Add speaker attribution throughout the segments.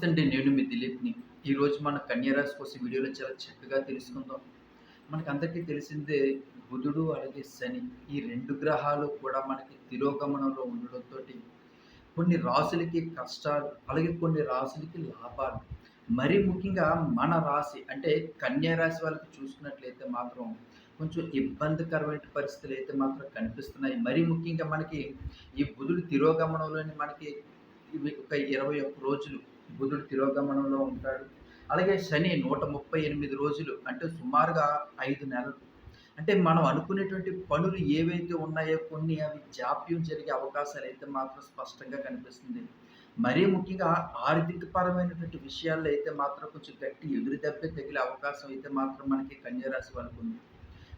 Speaker 1: నమస్తే అండి నేను మీ దిలీప్ని. ఈరోజు మన కన్యారాశి కోసం వీడియోలో చాలా చక్కగా తెలుసుకుందాం. మనకు అందరికీ తెలిసిందే బుధుడు అలాగే శని ఈ రెండు గ్రహాలు కూడా మనకి తిరోగమనంలో ఉండడంతో కొన్ని రాసులకి కష్టాలు అలాగే కొన్ని రాసులకి లాభాలు. మరీ ముఖ్యంగా మన రాశి అంటే కన్యా రాశి వాళ్ళకి చూసుకున్నట్లయితే మాత్రం కొంచెం ఇబ్బందికరమైన పరిస్థితులు అయితే మాత్రం కనిపిస్తున్నాయి. మరీ ముఖ్యంగా మనకి ఈ బుధుడు తిరోగమనంలోని మనకి ఒక ఇరవై ఒక్క రోజులు బుధుడు తిరోగమనంలో ఉంటాడు. అలాగే శని నూట ముప్పై ఎనిమిది రోజులు అంటే సుమారుగా ఐదు నెలలు. అంటే మనం అనుకునేటువంటి పనులు ఏవైతే ఉన్నాయో కొన్ని అవి జాప్యం జరిగే అవకాశాలు అయితే మాత్రం స్పష్టంగా కనిపిస్తుంది. మరీ ముఖ్యంగా ఆర్థిక పరమైనటువంటి విషయాల్లో అయితే మాత్రం కొంచెం గట్టి ఎదురు దెబ్బ తగిలే అవకాశం అయితే మాత్రం మనకి కన్యారాశి వాళ్ళకు ఉంది.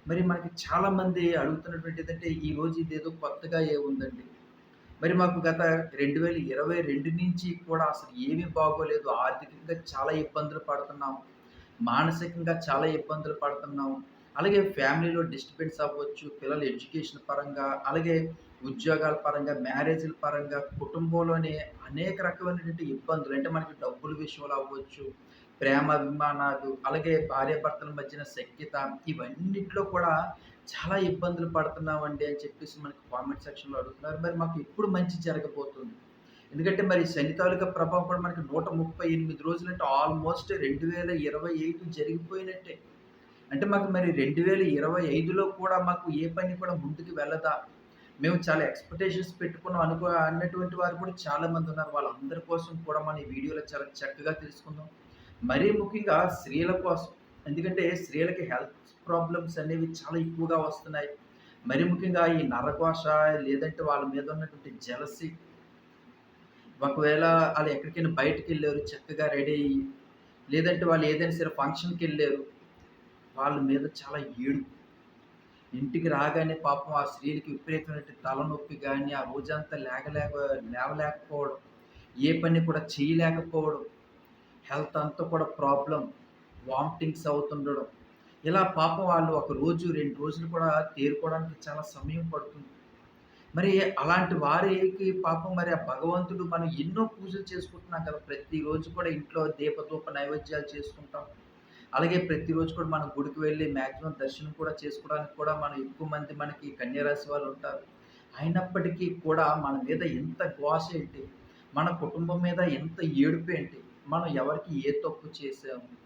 Speaker 1: మరి మనకి చాలామంది అడుగుతున్నటువంటి ఏంటంటే ఈ రోజు ఇదేదో కొత్తగా ఏ ఉందండి మరి మాకు గత రెండు వేల ఇరవై రెండు నుంచి కూడా అసలు ఏమీ బాగోలేదు. ఆర్థికంగా చాలా ఇబ్బందులు పడుతున్నాం. మానసికంగా చాలా ఇబ్బందులు పడుతున్నాం. అలాగే ఫ్యామిలీలో డిస్టర్బెన్స్ అవ్వచ్చు పిల్లల ఎడ్యుకేషన్ పరంగా అలాగే ఉద్యోగాల పరంగా మ్యారేజ్ల పరంగా కుటుంబంలోనే అనేక రకమైనటువంటి ఇబ్బందులు. అంటే మనకి డబ్బుల విషయంలో అవ్వచ్చు ప్రేమ అభిమానాలు అలాగే భార్యాభర్తల మధ్యన శక్యత ఇవన్నిట్లో కూడా చాలా ఇబ్బందులు పడుతున్నామండి అని చెప్పేసి మనకి కామెంట్ సెక్షన్లో అడుగుతున్నారు. మరి మాకు ఎప్పుడు మంచి జరగబోతుంది. ఎందుకంటే మరి శని తాలూకా ప్రభావం కూడా మనకి నూట ముప్పై ఎనిమిది రోజులు అంటే ఆల్మోస్ట్ రెండు వేల ఇరవై ఐదు జరిగిపోయినట్టే. అంటే మాకు మరి రెండు వేల ఇరవై ఐదులో కూడా మాకు ఏ పని కూడా ముందుకు వెళ్ళదా? మేము చాలా ఎక్స్పెక్టేషన్స్ పెట్టుకున్నాం అనుకో అన్నటువంటి వారు కూడా చాలామంది ఉన్నారు. వాళ్ళందరి కోసం కూడా మన ఈ వీడియోలో చాలా చక్కగా తెలుసుకుందాం. మరీ ముఖ్యంగా స్త్రీల కోసం. ఎందుకంటే స్త్రీలకి హెల్త్ ప్రాబ్లమ్స్ అనేవి చాలా ఎక్కువగా వస్తున్నాయి. మరి ముఖ్యంగా ఈ నరకోశ లేదంటే వాళ్ళ మీద ఉన్నటువంటి జలసి. ఒకవేళ వాళ్ళు ఎక్కడికైనా బయటకు వెళ్ళారు చక్కగా రెడీ అయ్యి లేదంటే వాళ్ళు ఏదైనా సరే ఫంక్షన్కి వెళ్ళారు వాళ్ళ మీద చాలా ఏడు ఇంటికి రాగానే పాపం ఆ స్త్రీలకి విపరీతమైన తలనొప్పి కానీ ఆ రోజంతా లేకలేక లేవలేకపోవడం ఏ పని కూడా చేయలేకపోవడం హెల్త్ అంతా కూడా ప్రాబ్లం వామిటింగ్స్ అవుతుండడం. ఇలా పాపం వాళ్ళు ఒక రోజు రెండు రోజులు కూడా తేరుకోవడానికి చాలా సమయం పడుతుంది. మరి అలాంటి వారికి పాపం మరి ఆ భగవంతుడు మనం ఎన్నో పూజలు చేసుకుంటున్నాం కదా ప్రతిరోజు కూడా ఇంట్లో దీపదూప నైవేద్యాలు చేసుకుంటాం. అలాగే ప్రతిరోజు కూడా మనం గుడికి వెళ్ళి మ్యాక్సిమం దర్శనం కూడా చేసుకోవడానికి కూడా మనం ఎక్కువ మంది మనకి కన్యారాశి వాళ్ళు ఉంటారు. అయినప్పటికీ కూడా మన మీద ఎంత ఘోష ఏంటి? మన కుటుంబం మీద ఎంత ఏడుపు ఏంటి? మనం ఎవరికి ఏ తప్పు చేసాము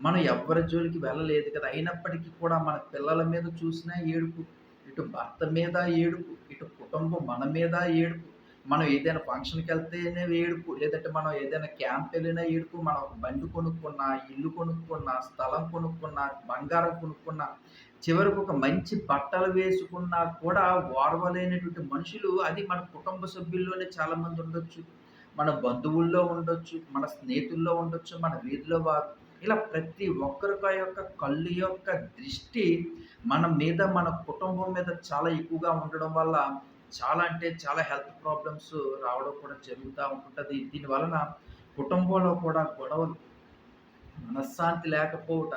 Speaker 1: మనం ఎవరి జోలికి వెళ్ళలేదు కదా? అయినప్పటికీ కూడా మన పిల్లల మీద చూసినా ఏడుపు ఇటు భర్త మీద ఏడుపు ఇటు కుటుంబం మన మీద ఏడుపు. మనం ఏదైనా ఫంక్షన్కి వెళ్తేనే ఏడుపు లేదంటే మనం ఏదైనా క్యాంప్ వెళ్ళినా ఏడుపు. మనం ఒక బండి కొనుక్కున్నా ఇల్లు కొనుక్కున్నా స్థలం కొనుక్కున్నా బంగారం కొనుక్కున్నా చివరికి ఒక మంచి బట్టలు వేసుకున్నా కూడా ఓర్వలేనటువంటి మనుషులు అది మన కుటుంబ సభ్యుల్లోనే చాలామంది ఉండొచ్చు. మన బంధువుల్లో ఉండొచ్చు మన స్నేహితుల్లో ఉండొచ్చు మన వీధిలో వారు. ఇలా ప్రతి ఒక్కరి యొక్క కళ్ళు యొక్క దృష్టి మన మీద మన కుటుంబం మీద చాలా ఎక్కువగా ఉండడం వల్ల చాలా అంటే చాలా హెల్త్ ప్రాబ్లమ్స్ రావడం కూడా జరుగుతూ ఉంటుంటుంది దీని వలన కుటుంబంలో కూడా గొడవలు మనశ్శాంతి లేకపోవట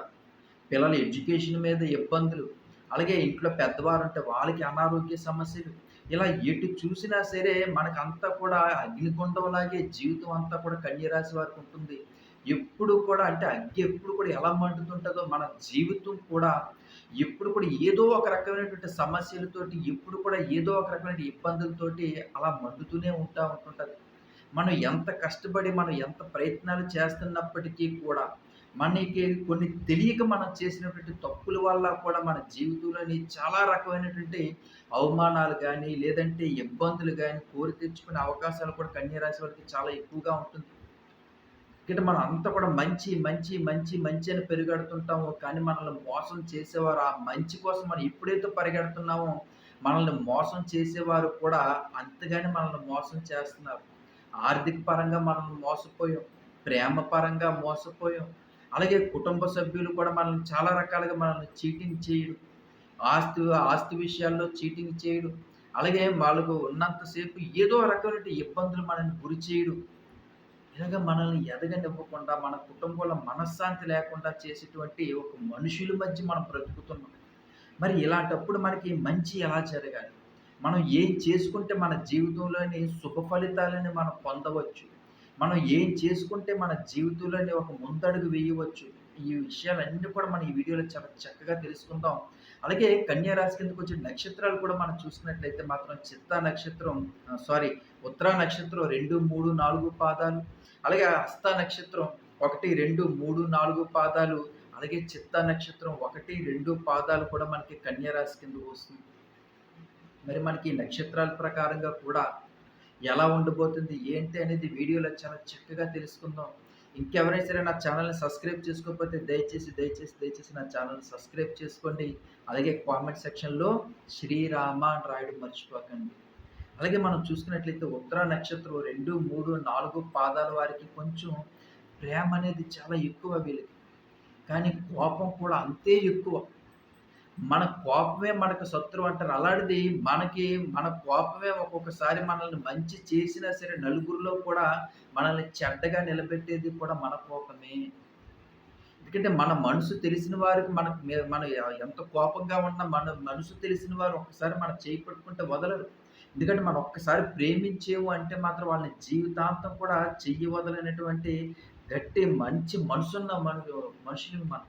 Speaker 1: పిల్లల ఎడ్యుకేషన్ మీద ఇబ్బందులు అలాగే ఇంట్లో పెద్దవారు అంటే వాళ్ళకి అనారోగ్య సమస్యలు ఇలా ఎటు చూసినా సరే మనకంతా కూడా అగ్నిగుండంలాగే జీవితం అంతా కూడా కన్యరాశి వారికి ఉంటుంది. ఎప్పుడు కూడా అంటే అగ్గి ఎప్పుడు కూడా ఎలా మండుతుంటుందో మన జీవితం కూడా ఎప్పుడు కూడా ఏదో ఒక రకమైనటువంటి సమస్యలతోటి ఎప్పుడు కూడా ఏదో ఒక రకమైన ఇబ్బందులతోటి అలా మండుతూనే ఉంటా ఉంటుంటుంది. మనం ఎంత కష్టపడి మనం ఎంత ప్రయత్నాలు చేస్తున్నప్పటికీ కూడా మనకి కొన్ని తెలియక మనం చేసినటువంటి తప్పుల వల్ల కూడా మన జీవితంలోని చాలా రకమైనటువంటి అవమానాలు కానీ లేదంటే ఇబ్బందులు కానీ కోరి తెచ్చుకునే అవకాశాలు కూడా కన్యరాశి వారికి చాలా ఎక్కువగా ఉంటుంది. ఇక్కడ మనం అంతా కూడా మంచి మంచి మంచి మంచి అని పెరుగడుతుంటాము కానీ మనల్ని మోసం చేసేవారు ఆ మంచి కోసం మనం ఎప్పుడైతే పరిగెడుతున్నామో మనల్ని మోసం చేసేవారు కూడా అంతగానే మనల్ని మోసం చేస్తున్నారు. ఆర్థిక పరంగా మనల్ని మోసపోయాం ప్రేమ పరంగా మోసపోయాం అలాగే కుటుంబ సభ్యులు కూడా మనల్ని చాలా రకాలుగా మనల్ని చీటింగ్ చేయడం ఆస్తి ఆస్తి విషయాల్లో చీటింగ్ చేయడం అలాగే వాళ్ళకు ఉన్నంతసేపు ఏదో రకమైన ఇబ్బందులు మనల్ని గురి చేయడం. ఇలాగ మనల్ని ఎదగనివ్వకుండా మన కుటుంబంలో మనశ్శాంతి లేకుండా చేసేటువంటి ఒక మనుషుల మధ్య మనం బ్రతుకుతున్నాం. మరి ఇలాంటప్పుడు మనకి మంచి ఎలా జరగాలి? మనం ఏం చేసుకుంటే మన జీవితంలోని శుభ ఫలితాలని మనం పొందవచ్చు? మనం ఏం చేసుకుంటే మన జీవితంలోని ఒక ముందడుగు వేయవచ్చు? ఈ విషయాలన్నీ కూడా మనం ఈ వీడియోలో చాలా చక్కగా తెలుసుకుందాం. అలాగే కన్యా రాశి కిందకు వచ్చే నక్షత్రాలు కూడా మనం చూసుకున్నట్లయితే మాత్రం చిత్తా నక్షత్రం సారీ ఉత్తరా నక్షత్రం రెండు మూడు నాలుగు పాదాలు. అలాగే హస్త నక్షత్రం ఒకటి రెండు మూడు నాలుగు పాదాలు. అలాగే చిత్తా నక్షత్రం ఒకటి రెండు పాదాలు కూడా మనకి కన్యా రాశి కింద వస్తుంది. మరి మనకి నక్షత్రాల ప్రకారంగా కూడా ఎలా ఉండబోతుంది ఏంటి అనేది వీడియోలో చాలా చక్కగా తెలుసుకుందాం. ఇంకెవరైనా సరే నా ఛానల్ని సబ్స్క్రైబ్ చేసుకోకపోతే దయచేసి దయచేసి దయచేసి నా ఛానల్ని సబ్స్క్రైబ్ చేసుకోండి. అలాగే కామెంట్ సెక్షన్లో శ్రీరామ అని రాయడం మర్చిపోకండి. అలాగే మనం చూసుకున్నట్లయితే ఉత్తర నక్షత్రం రెండు మూడు నాలుగు పాదాల వారికి కొంచెం ప్రేమ అనేది చాలా ఎక్కువ వీళ్ళకి. కానీ కోపం కూడా అంతే ఎక్కువ. మన కోపమే మనకు శత్రువు అంటారు. అలాంటిది మనకి మన కోపమే ఒక్కొక్కసారి మనల్ని మంచి చేసినా సరే నలుగురిలో కూడా మనల్ని చెడ్డగా నిలబెట్టేది కూడా మన కోపమే. ఎందుకంటే మన మనసు తెలిసిన వారికి మనకు మన ఎంత కోపంగా ఉన్న మన మనసు తెలిసిన వారు ఒక్కసారి మన చేయి పట్టుకుంటే వదలరు. ఎందుకంటే మనం ఒక్కసారి ప్రేమించేవు అంటే మాత్రం వాళ్ళని జీవితాంతం కూడా చెయ్యి వదలనటువంటి గట్టి మంచి మనసున్న మన మనుషులు మనం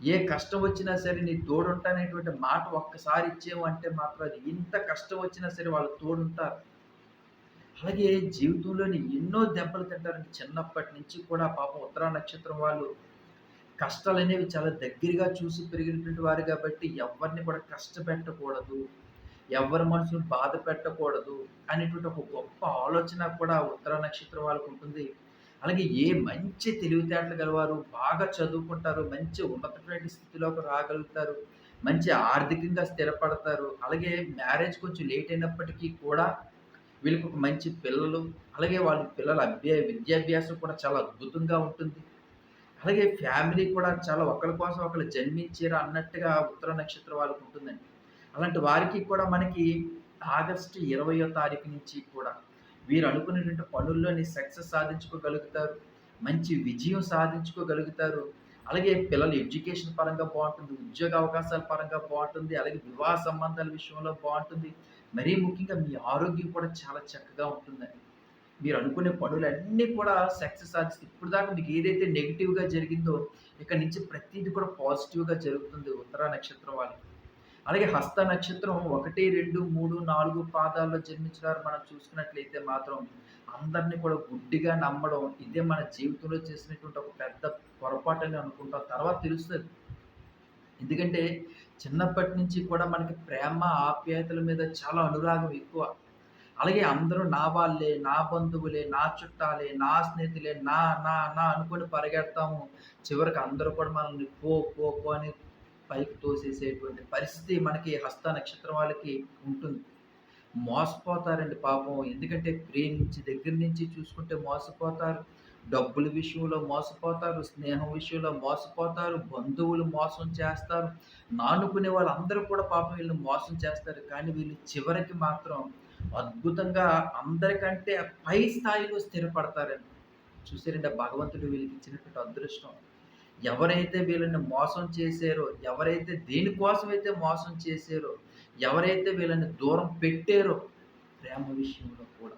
Speaker 1: ఏ కష్టం వచ్చినా సరే నీ తోడుంటానేటువంటి మాట ఒక్కసారి ఇచ్చేవు అంటే మాత్రం అది ఇంత కష్టం వచ్చినా సరే వాళ్ళు తోడుంటారు. అలాగే జీవితంలోని ఎన్నో దెబ్బలు తింటారంటే చిన్నప్పటి నుంచి కూడా పాపం ఉత్తరా నక్షత్రం వాళ్ళు కష్టాలు అనేవి చాలా దగ్గరగా చూసి పెరిగినటువంటి వారు కాబట్టి ఎవరిని కూడా కష్టపెట్టకూడదు ఎవరి మనసును బాధ పెట్టకూడదు అనేటువంటి ఒక గొప్ప ఆలోచన కూడా ఉత్తర నక్షత్రం వాళ్ళకు ఉంటుంది. అలాగే ఏ మంచి తెలివితేటలు గలవారు బాగా చదువుకుంటారు మంచి ఉన్నతమైన స్థితిలోకి రాగలుగుతారు మంచి ఆర్థికంగా స్థిరపడతారు అలాగే మ్యారేజ్ కొంచెం లేట్ అయినప్పటికీ కూడా వీళ్ళకి ఒక మంచి పిల్లలు అలాగే వాళ్ళ పిల్లల అభ్య విద్యాభ్యాసం కూడా చాలా అద్భుతంగా ఉంటుంది. అలాగే ఫ్యామిలీ కూడా చాలా ఒకరి కోసం ఒకరు జన్మించారు అన్నట్టుగా ఉత్తర నక్షత్రం వాళ్ళకు ఉంటుందండి. అలాంటి వారికి కూడా మనకి ఆగస్టు ఇరవయో తారీఖు నుంచి కూడా వీరు అనుకునేటువంటి పనుల్లోని సక్సెస్ సాధించుకోగలుగుతారు మంచి విజయం సాధించుకోగలుగుతారు. అలాగే పిల్లల ఎడ్యుకేషన్ పరంగా బాగుంటుంది ఉద్యోగ అవకాశాల పరంగా బాగుంటుంది అలాగే వివాహ సంబంధాల విషయంలో బాగుంటుంది. మరీ ముఖ్యంగా మీ ఆరోగ్యం కూడా చాలా చక్కగా ఉంటుందండి. మీరు అనుకునే పనులన్నీ కూడా సక్సెస్ సాధిస్తే ఇప్పుడు దాకా మీకు ఏదైతే నెగిటివ్గా జరిగిందో ఇక్కడ నుంచి ప్రతిదీ కూడా పాజిటివ్గా జరుగుతుంది. ఉత్తర నక్షత్రం వాళ్ళకి. అలాగే హస్త నక్షత్రం ఒకటి రెండు మూడు నాలుగు పాదాల్లో జన్మించినారు మనం చూసుకున్నట్లయితే మాత్రం అందరినీ కూడా గుడ్డిగా నమ్మడం ఇదే మన జీవితంలో చేసినటువంటి ఒక పెద్ద పొరపాటు అని అనుకుంటాం. తర్వాత తెలుస్తుంది. ఎందుకంటే చిన్నప్పటి నుంచి కూడా మనకి ప్రేమ ఆప్యాయతల మీద చాలా అనురాగం ఎక్కువ. అలాగే అందరూ నా వాళ్ళే నా బంధువులే నా చుట్టాలే నా స్నేహితులే నా నా నా అనుకొని పరిగెడతాము. చివరికి అందరూ కూడా మనల్ని పో పో పో అని పైకి తోసేసేటువంటి పరిస్థితి మనకి హస్త నక్షత్రం వాళ్ళకి ఉంటుంది. మోసపోతారండి పాపం. ఎందుకంటే ప్రేమించి దగ్గర నుంచి చూసుకుంటే మోసపోతారు. డబ్బుల విషయంలో మోసపోతారు. స్నేహం విషయంలో మోసపోతారు. బంధువులు మోసం చేస్తారు. నానుకునే వాళ్ళందరూ కూడా పాపం వీళ్ళు మోసం చేస్తారు. కానీ వీళ్ళు చివరికి మాత్రం అద్భుతంగా అందరికంటే పై స్థాయిలో స్థిరపడతారండి. చూసారంటే భగవంతుడు వీళ్ళకి ఇచ్చినటువంటి అదృష్టం. ఎవరైతే వీళ్ళని మోసం చేశారో ఎవరైతే దేనికోసం అయితే మోసం చేశారో ఎవరైతే వీళ్ళని దూరం పెట్టారో ప్రేమ విషయంలో కూడా.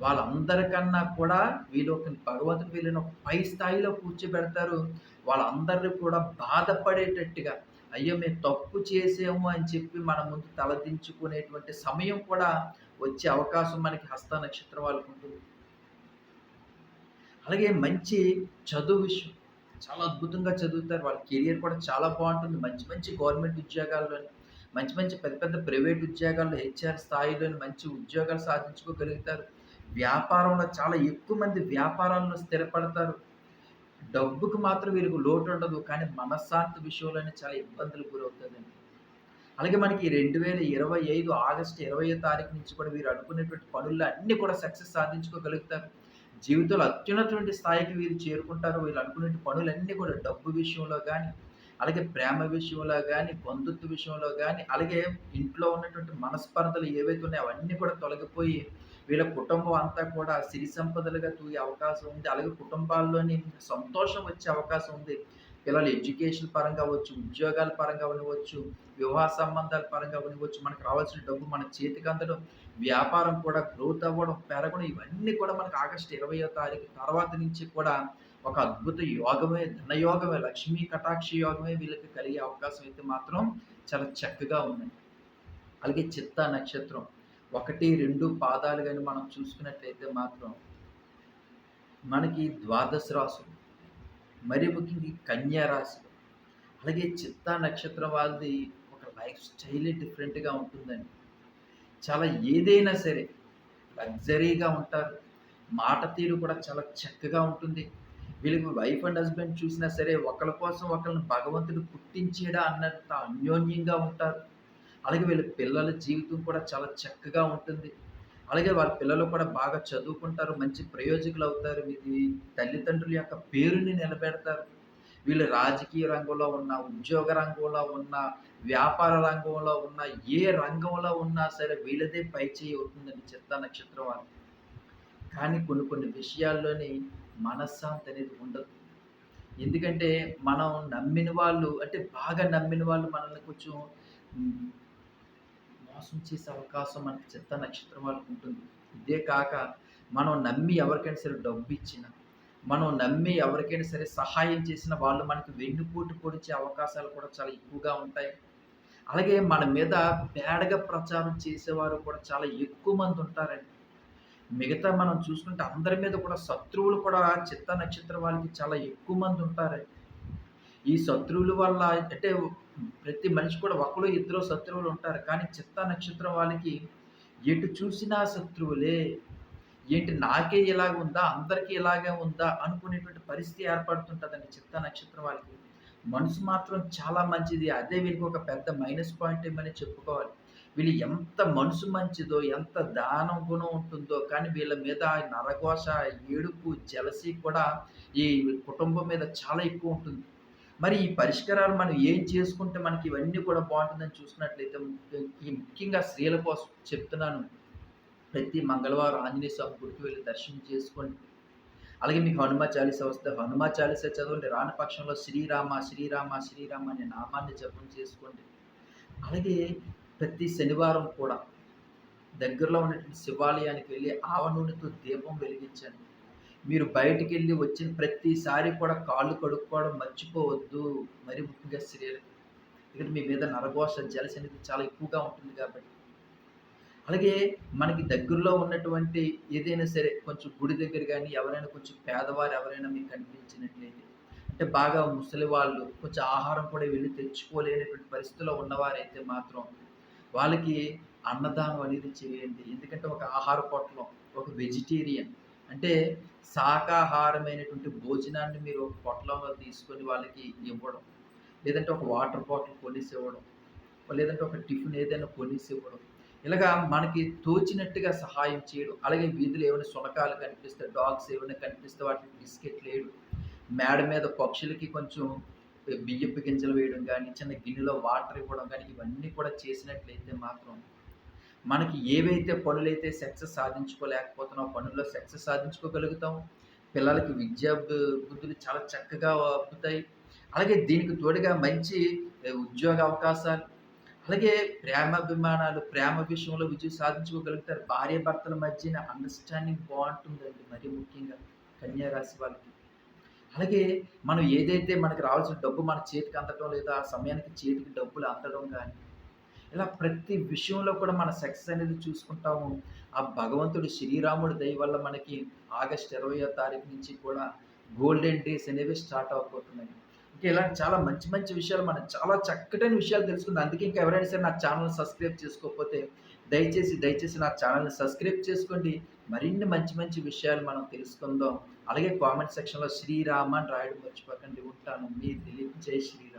Speaker 1: వాళ్ళందరికన్నా కూడా వీళ్ళు ఒక భగవంతుడు వీళ్ళని పై స్థాయిలో కూర్చోబెడతారు. వాళ్ళందరినీ కూడా బాధపడేటట్టుగా అయ్యో మేము తప్పు చేసాము అని చెప్పి మన ముందు తలదించుకునేటువంటి సమయం కూడా వచ్చే అవకాశం మనకి హస్త నక్షత్రం వాళ్ళకు ఉంటుంది. అలాగే మంచి చదువు విషయం. చాలా అద్భుతంగా చదువుతారు. వాళ్ళ కెరియర్ కూడా చాలా బాగుంటుంది. మంచి మంచి గవర్నమెంట్ ఉద్యోగాల్లో మంచి మంచి పెద్ద పెద్ద ప్రైవేట్ ఉద్యోగాల్లో హెచ్ఆర్ స్థాయిలోని మంచి ఉద్యోగాలు సాధించుకోగలుగుతారు. వ్యాపారంలో చాలా ఎక్కువ మంది వ్యాపారాల్లో స్థిరపడతారు. డబ్బుకు మాత్రం వీరికి లోటు ఉండదు. కానీ మనశ్శాంతి విషయంలోనే చాలా ఇబ్బందులు గురవుతుందండి అలాగే మనకి రెండు వేల ఇరవై ఐదు ఆగస్టు ఇరవై తారీఖు నుంచి కూడా వీరు అనుకునేటువంటి పనుల్లో అన్నీ కూడా సక్సెస్ సాధించుకోగలుగుతారు. జీవితంలో అత్యున్నటువంటి స్థాయికి వీరు చేరుకుంటారు. వీళ్ళు అనుకునే పనులన్నీ కూడా డబ్బు విషయంలో కానీ అలాగే ప్రేమ విషయంలో కానీ బంధుత్వ విషయంలో కానీ అలాగే ఇంట్లో ఉన్నటువంటి మనస్పర్ధలు ఏవైతే ఉన్నాయో అవన్నీ కూడా తొలగిపోయి వీళ్ళ కుటుంబం అంతా కూడా సిరి సంపదలుగా తూగే అవకాశం ఉంది. అలాగే కుటుంబాల్లోని సంతోషం వచ్చే అవకాశం ఉంది. పిల్లలు ఎడ్యుకేషన్ పరంగా అవ్వచ్చు ఉద్యోగాల పరంగా ఉండవచ్చు వివాహ సంబంధాల పరంగా అవ్వచ్చు మనకు రావాల్సిన డబ్బు మన చేతికి అందడం వ్యాపారం కూడా గ్రోత్ అవ్వడం పెరగడం ఇవన్నీ కూడా మనకు ఆగస్టు ఇరవయో తారీఖు తర్వాత నుంచి కూడా ఒక అద్భుత యోగమే ధనయోగమే లక్ష్మీ కటాక్ష యోగమే వీళ్ళకి కలిగే అవకాశం అయితే మాత్రం చాలా చక్కగా ఉన్నాయి అలాగే చిత్త నక్షత్రం ఒకటి రెండు పాదాలు కానీ మనం చూసుకున్నట్లయితే మాత్రం మనకి ద్వాదశ రాసులు మరి ముఖ్యంగా కన్యా రాశి అలాగే చిత్తా నక్షత్రం వాళ్ళది ఒక లైఫ్ స్టైలే డిఫరెంట్గా ఉంటుందండి. చాలా ఏదైనా సరే లగ్జరీగా ఉంటారు. మాట తీరు కూడా చాలా చక్కగా ఉంటుంది. వీళ్ళకి వైఫ్ అండ్ హస్బెండ్ చూసినా సరే ఒకరి కోసం ఒకరిని భగవంతుడు పుట్టించేడా అన్నంత అన్యోన్యంగా ఉంటారు. అలాగే వీళ్ళ పిల్లల జీవితం కూడా చాలా చక్కగా ఉంటుంది. అలాగే వాళ్ళ పిల్లలు కూడా బాగా చదువుకుంటారు మంచి ప్రయోజకులు అవుతారు. ఇది తల్లిదండ్రుల యొక్క పేరుని నిలబెడతారు. వీళ్ళు రాజకీయ రంగంలో ఉన్న ఉద్యోగ రంగంలో ఉన్న వ్యాపార రంగంలో ఉన్న ఏ రంగంలో ఉన్నా సరే వీళ్ళదే పై చేయి అవుతుందని చిత్త నక్షత్రం వాళ్ళు కానీ కొన్ని కొన్ని విషయాల్లోని మనశ్శాంతి అనేది ఉండదు. ఎందుకంటే మనం నమ్మిన వాళ్ళు అంటే బాగా నమ్మిన వాళ్ళు మనల్ని కొంచెం మోసం చేసే అవకాశం మనకి చిత్త నక్షత్రం వాళ్ళకి ఉంటుంది. ఇదే కాక మనం నమ్మి ఎవరికైనా సరే డబ్బు ఇచ్చిన మనం నమ్మి ఎవరికైనా సరే సహాయం చేసిన వాళ్ళు మనకి వెన్నుపోటు పొడిచే అవకాశాలు కూడా చాలా ఎక్కువగా ఉంటాయి. అలాగే మన మీద బేడగా ప్రచారం చేసేవారు కూడా చాలా ఎక్కువ మంది ఉంటారండి. మిగతా మనం చూసుకుంటే అందరి మీద కూడా శత్రువులు కూడా చిత్త నక్షత్రం వాళ్ళకి చాలా ఎక్కువ మంది ఉంటారండి. ఈ శత్రువుల వల్ల అంటే ప్రతి మనిషి కూడా ఒకరు ఇద్దరు శత్రువులు ఉంటారు. కానీ చిత్త నక్షత్రం వాళ్ళకి ఎటు చూసినా శత్రువులే. ఏంటి నాకే ఇలాగ ఉందా? అందరికీ ఇలాగే ఉందా? అనుకునేటువంటి పరిస్థితి ఏర్పడుతుంటుందండి చిత్త నక్షత్రం వాళ్ళకి. మనసు మాత్రం చాలా మంచిది. అదే వీళ్ళకి ఒక పెద్ద మైనస్ పాయింట్ ఏమని చెప్పుకోవాలి. వీళ్ళు ఎంత మనసు మంచిదో ఎంత దానం గుణం ఉంటుందో కానీ వీళ్ళ మీద నరఘోష ఏడుపు జలసి కూడా ఈ కుటుంబం మీద చాలా ఎక్కువ ఉంటుంది. మరి ఈ పరిష్కారాలు మనం ఏం చేసుకుంటే మనకి ఇవన్నీ కూడా బాగుంటుందని చూసుకున్నట్లయితే ఈ ముఖ్యంగా స్త్రీల కోసం చెప్తున్నాను. ప్రతి మంగళవారం ఆంజనేయ స్వామి గుడికి వెళ్ళి దర్శనం చేసుకోండి. అలాగే మీకు హనుమా చాలీస వస్తే హనుమ చాలీస చదవండి. రాని పక్షంలో శ్రీరామ శ్రీరామ శ్రీరామ అనే నామాన్ని జపం చేసుకోండి. అలాగే ప్రతి శనివారం కూడా దగ్గరలో ఉన్నటువంటి శివాలయానికి వెళ్ళి ఆవ నూనెతో దీపం వెలిగించండి. మీరు బయటికి వెళ్ళి వచ్చిన ప్రతిసారి కూడా కాళ్ళు కడుక్కోవడం మర్చిపోవద్దు. మరి ముఖ్యంగా స్త్రీలు ఇక్కడ మీ మీద నరఘోష జలసి అనేది చాలా ఎక్కువగా ఉంటుంది కాబట్టి. అలాగే మనకి దగ్గరలో ఉన్నటువంటి ఏదైనా సరే కొంచెం గుడి దగ్గర కానీ ఎవరైనా కొంచెం పేదవారు ఎవరైనా మీకు కనిపించినట్లయితే అంటే బాగా ముసలి వాళ్ళు కొంచెం ఆహారం కూడా వెళ్ళి తెచ్చుకోలేనటువంటి పరిస్థితిలో ఉన్నవారైతే మాత్రం వాళ్ళకి అన్నదానం అనేది చేయండి. ఎందుకంటే ఒక ఆహార పొట్లం ఒక వెజిటేరియన్ అంటే శాకాహారమైనటువంటి భోజనాన్ని మీరు ఒక పొట్లంలో తీసుకొని వాళ్ళకి ఇవ్వడం లేదంటే ఒక వాటర్ బాటిల్ కొనేసి ఇవ్వడం లేదంటే ఒక టిఫిన్ ఏదైనా కొనేసి ఇవ్వడం ఇలాగా మనకి తోచినట్టుగా సహాయం చేయడం అలాగే వీధులు ఏమైనా సునకాలు కనిపిస్తే డాగ్స్ ఏమైనా కనిపిస్తే వాటికి బిస్కెట్ వేయడం మేడ మీద పక్షులకి కొంచెం బియ్యపు గింజలు వేయడం కానీ చిన్న గిన్నెలో వాటర్ ఇవ్వడం కానీ ఇవన్నీ కూడా చేసినట్లయితే మాత్రం మనకి ఏవైతే పనులైతే సక్సెస్ సాధించుకోలేకపోతున్నాం పనుల్లో సక్సెస్ సాధించుకోగలుగుతాం. పిల్లలకి విద్యా బుద్ధులు చాలా చక్కగా అబ్బుతాయి అలాగే దీనికి తోడుగా మంచి ఉద్యోగ అవకాశాలు అలాగే ప్రేమాభిమానాలు ప్రేమ విషయంలో విజయం సాధించుకోగలుగుతారు. భార్య భర్తల మధ్యన అండర్స్టాండింగ్ బాగుంటుందండి మరి ముఖ్యంగా కన్యారాశి వాళ్ళకి. అలాగే మనం ఏదైతే మనకి రావాల్సిన డబ్బు మన చేతికి అందడం లేదా ఆ సమయానికి చేతికి డబ్బులు అందడం కానీ ఇలా ప్రతి విషయంలో కూడా మన సక్సెస్ అనేది చూసుకుంటాము. ఆ భగవంతుడు శ్రీరాముడి దయ వల్ల మనకి ఆగస్ట్ ఇరవయో తారీఖు నుంచి కూడా గోల్డెన్ డేస్ అనేవి స్టార్ట్ అవ్వబోతున్నాయి ఇంకా ఇలాంటి చాలా మంచి మంచి విషయాలు మనం చాలా చక్కటైన విషయాలు తెలుసుకుందాం. అందుకే ఇంకా ఎవరైనా సరే నా ఛానల్ సబ్స్క్రైబ్ చేసుకోకపోతే దయచేసి దయచేసి నా ఛానల్ని సబ్స్క్రైబ్ చేసుకోండి. మరిన్ని మంచి మంచి విషయాలు మనం తెలుసుకుందాం. అలాగే కామెంట్ సెక్షన్లో శ్రీరామ అని రాయడం మర్చిపోకండి. ఉంటాను. మీ దిలీప్. జై శ్రీ